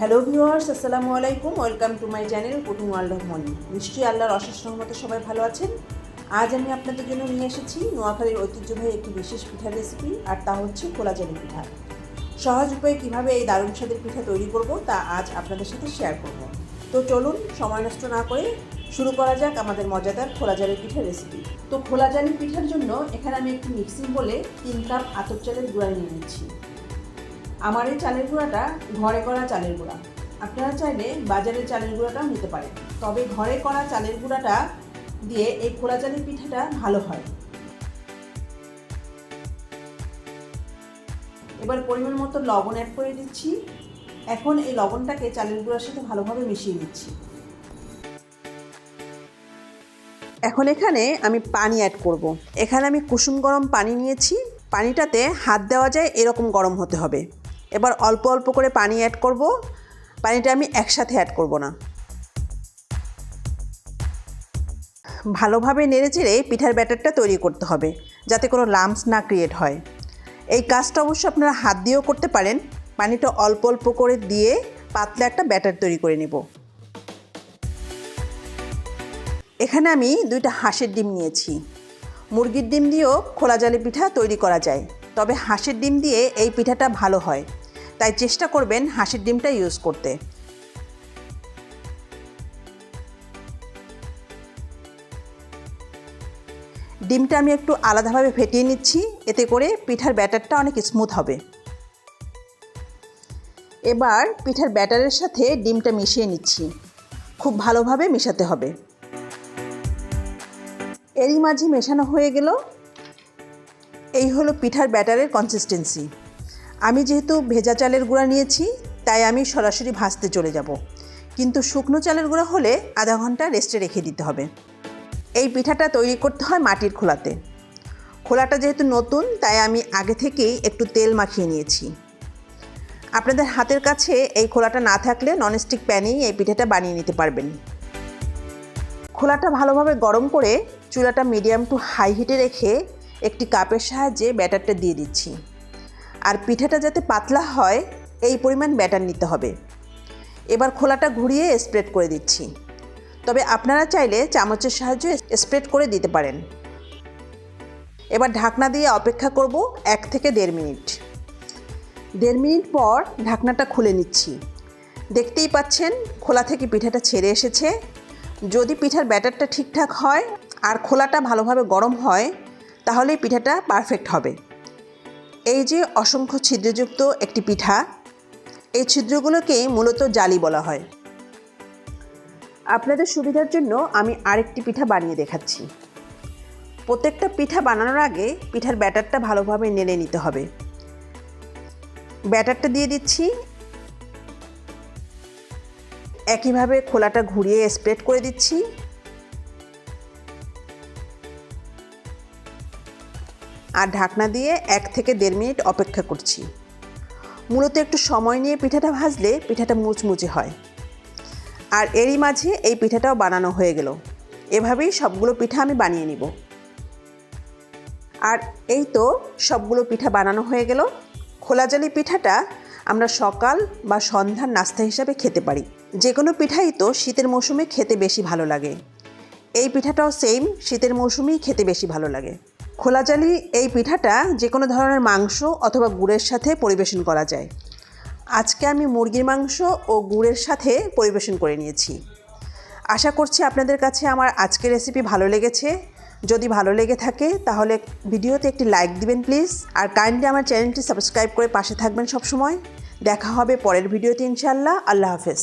Hello viewers আসসালামু আলাইকুম welcome to my channel Kutum world of Moni নিশ্চয়ই আল্লাহর অশেষ রহমতে সবাই ভালো আছেন। আজ আমি আপনাদের জন্য নিয়ে এসেছি নোয়াখালীর ঐতিহ্যবাহী একটি বিশেষ পিঠার রেসিপি আর তা হচ্ছে খোলাজালি পিঠা। সহজ উপায়ে কীভাবে এই দারুণ স্বাদের পিঠা তৈরি করব, তা আজ আপনাদের সাথে শেয়ার করব। তো চলুন, সময় নষ্ট না করে শুরু করা যাক আমাদের মজাদার খোলাজালি পিঠার রেসিপি তো খোলাজালি পিঠার জন্য এখানে আমি একটি মিক্সিং বলে তিন কাপ আতপ চালের গুঁড়া নিয়ে নিচ্ছি। আমার এই চালের গুঁড়াটা ঘরে করা চালের গুঁড়া। আপনারা চাইলে বাজারের চালের গুঁড়াটাও নিতে পারেন। তবে ঘরে করা চালের গুঁড়াটা দিয়ে এই খোলা চালের পিঠাটা ভালো হয়। এবার পরিমাণ মতো লবণ অ্যাড করে দিচ্ছি। এখন এই লবণটাকে চালের গুঁড়ার সাথে ভালোভাবে মিশিয়ে দিচ্ছি এখন এখানে আমি পানি অ্যাড করব। এখানে আমি কুসুম গরম পানি নিয়েছি। পানিটাতে হাত দেওয়া যায় এরকম গরম হতে হবে। এবার অল্প অল্প করে পানি অ্যাড করব। পানিটা আমি একসাথে অ্যাড করব না। ভালোভাবে নেড়ে চেড়ে পিঠার ব্যাটারটা তৈরি করতে হবে, যাতে কোনো লাম্পস না ক্রিয়েট হয়। এই কাজটা অবশ্য আপনারা হাত দিয়েও করতে পারেন। পানিটা অল্প অল্প করে দিয়ে পাতলা একটা ব্যাটার তৈরি করে নেব। এখানে আমি দুইটা হাঁসের ডিম নিয়েছি। মুরগির ডিম দিয়েও খোলা জালি পিঠা তৈরি করা যায়, তবে হাঁসের ডিম দিয়ে এই পিঠাটা ভালো হয়। তাই চেষ্টা করবেন হাঁসের ডিমটা ইউজ করতে। ডিমটা আমি একটু আলাদাভাবে ফেটিয়ে নিচ্ছি, এতে করে পিঠার ব্যাটারটা অনেক স্মুথ হবে। এবার পিঠার ব্যাটারের সাথে ডিমটা মিশিয়ে নিচ্ছি। খুব ভালোভাবে মেশাতে হবে। এরই মাঝে মেশানো হয়ে গেল। এই হলো পিঠার ব্যাটারের কনসিস্টেন্সি আমি যেহেতু ভেজা চালের গুঁড়া নিয়েছি, তাই আমি সরাসরি ভাজতে চলে যাব। কিন্তু শুকনো চালের গুঁড়া হলে আধা ঘণ্টা রেস্টে রেখে দিতে হবে। এই পিঠাটা তৈরি করতে হয় মাটির খোলাতে। খোলাটা যেহেতু নতুন, তাই আমি আগে থেকেই একটু তেল মাখিয়ে নিয়েছি। আপনাদের হাতের কাছে এই খোলাটা না থাকলে ননস্টিক প্যানেই এই পিঠাটা বানিয়ে নিতে পারবেন। খোলাটা ভালোভাবে গরম করে চুলাটা মিডিয়াম টু হাই হিটে রেখে একটি কাপের সাহায্যে ব্যাটারটা দিয়ে দিচ্ছি। আর পিঠাটা যাতে পাতলা হয়, এই পরিমাণ ব্যাটার নিতে হবে। এবার খোলাটা ঘুরিয়ে স্প্রেড করে দিচ্ছি। তবে আপনারা চাইলে চামচের সাহায্যে স্প্রেড করে দিতে পারেন। এবার ঢাকনা দিয়ে অপেক্ষা করব এক থেকে দেড় মিনিট। দেড় মিনিট পর ঢাকনাটা খুলে নিচ্ছি। দেখতেই পাচ্ছেন, খোলা থেকে পিঠাটা ছেড়ে এসেছে। যদি পিঠার ব্যাটারটা ঠিকঠাক হয় আর খোলাটা ভালোভাবে গরম হয় তাহলে পিঠাটা পারফেক্ট হবে। এই যে অসংখ্য ছিদ্রযুক্ত একটি পিঠা, এই ছিদ্রগুলোকেই মূলত জালি বলা হয়। আপনাদের সুবিধার জন্য আমি আরেকটি পিঠা বানিয়ে দেখাচ্ছি। প্রত্যেকটা পিঠা বানানোর আগে পিঠার ব্যাটারটা ভালোভাবে নেড়ে নিতে হবে। ব্যাটারটা দিয়ে দিচ্ছি। একইভাবে খোলাটা ঘুরিয়ে স্প্রেড করে দিচ্ছি। আর ঢাকনা দিয়ে এক থেকে দেড় মিনিট অপেক্ষা করছি। মূলত একটু সময় নিয়ে পিঠাটা ভাজলে পিঠাটা মুচমুচে হয়। আর এরই মাঝে এই পিঠাটাও বানানো হয়ে গেল। এভাবেই সবগুলো পিঠা আমি বানিয়ে নিব। আর এই তো সবগুলো পিঠা বানানো হয়ে গেল। খোলাজালি পিঠাটা আমরা সকাল বা সন্ধ্যার নাস্তা হিসাবে খেতে পারি। যে কোনো পিঠাই তো শীতের মৌসুমে খেতে বেশি ভালো লাগে। এই পিঠাটাও সেম শীতের মৌসুমেই খেতে বেশি ভালো লাগে। খোলাজালি এই পিঠাটা যে কোনো ধরনের মাংস অথবা গুড়ের সাথে পরিবেশন করা যায়। আজকে আমি মুরগির মাংস ও গুড়ের সাথে পরিবেশন করে নিয়েছি। আশা করছি আপনাদের কাছে আমার আজকের রেসিপি ভালো লেগেছে। যদি ভালো লেগে থাকে, তাহলে ভিডিওতে একটি লাইক দিবেন প্লিজ আর কাইন্ডলি আমার চ্যানেলটি সাবস্ক্রাইব করে পাশে থাকবেন সবসময়। দেখা হবে পরের ভিডিওতে ইনশাল্লাহ আল্লাহ হাফেজ।